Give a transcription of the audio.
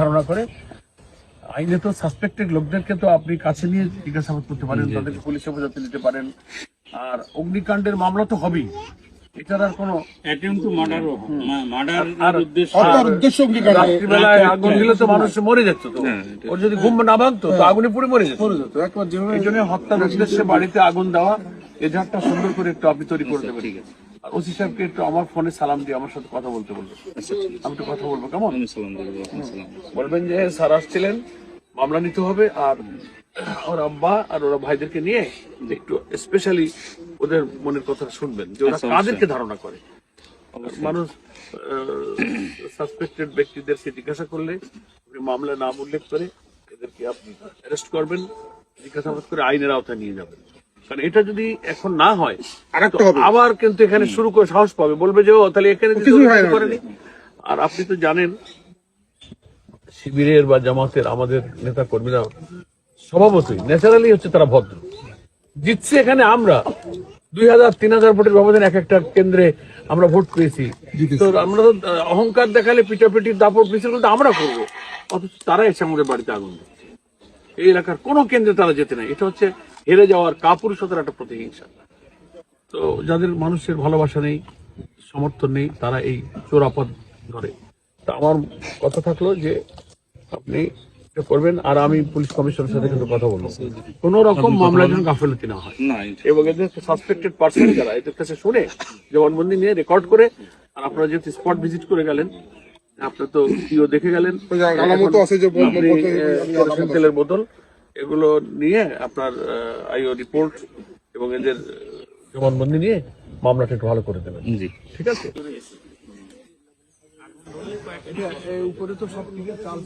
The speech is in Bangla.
ধারণা করে আইনে তো সাসপেক্টেড লোকদেরকে তো আপনি কাছে নিয়ে জিজ্ঞাসাবাদ করতে পারেন তাদেরকে পুলিশ হেফাজতে নিতে পারেন। আর অগ্নিকাণ্ডের মামলা তো হবেই। এটার আর কোনো অ্যাটেম্প টু মার্ডার মার্ডার আর উদ্দেশ্য আর রাত্রিবেলায় আগুন দিলে তো মানুষ মরে যেত। তো ওর যদি ঘুম না ভাঙতো তো আগুনে পুড়ে মরে যেত। এই জন্য হত্যার উদ্দেশ্যে বাড়িতে আগুন দেওয়া এজাহারটা সুন্দর করে একটু আপনি তৈরি করে দেবেন। আর ওসি সাহেবকে একটু আমার ফোনে সালাম দিয়ে আমার সাথে কথা বলতে বলবেন আমি একটু কথা বলব কেমন? বলবেন যে স্যার আসছিলেন মামলা নিতে হবে আর ওর আব্বা আর ওরা ভাইদেরকে নিয়ে একটু স্পেশালি ওদের মনের কথা শুনবেন যে ওরা কাদেরকে ধারণা করে? মানুষ সাসপেক্টেড ব্যক্তিদেরকে জিজ্ঞাসা করলে মামলা নাম উল্লেখ করে এদেরকে আপনি অ্যারেস্ট করবেন জিজ্ঞাসাবাদ করে আইনের আওতায় নিয়ে যাবেন। কারণ এটা যদি এখন না হয় আবার কিন্তু এখানে শুরু করে সাহস পাবে। বলবে যে ও তাহলে এখানে করেনি। আর আপনি তো জানেন শিবিরের বা জামাতের আমাদের নেতা কর্মীরা স্বভাবতই ন্যাচারালি হচ্ছে তারা ভদ্র। জিতছে এখানে আমরা। দুই হাজার তিন হাজার ভোটের ব্যবধানে এক একটা কেন্দ্রে আমরা ভোট পেয়েছি। তো আমরা তো অহংকার দেখালে পিটাপিটি দাপড় মিছিল কিন্তু আমরা করব। অথচ তারা এসে আমাদের বাড়িতে আগুন এই এলাকার কোনো কেন্দ্রে তারা যেতে নাই। এটা হচ্ছে হেরে যাওয়ার কাপুরুষতার একটা প্রতিহিংসা। তো যাদের মানুষের ভালোবাসা নেই সমর্থন নেই তারা এই চোরাপদ ধরে। তা আমার কথা থাকল যে আপনি করবেন আর আমি পুলিশ কমিশনের সাথে কিন্তু কথা বলব। কোন রকম মামলা যেন গাফিলতি না হয়। এবং এদের সাসপেক্টেড পার্সন যারা এদের কাছে শুনে জবানবন্দি নিয়ে রেকর্ড করে আর আপনারা যেহেতু স্পট ভিজিট করে গেলেন আপনার তো পিও দেখে গেলেন। তেলের বোতল এগুলো নিয়ে আপনার আইও রিপোর্ট এবং এদের জবানবন্দি নিয়ে মামলাটা একটু ভালো করে দেবেন জি ঠিক আছে উপরে তো সব থেকে চাল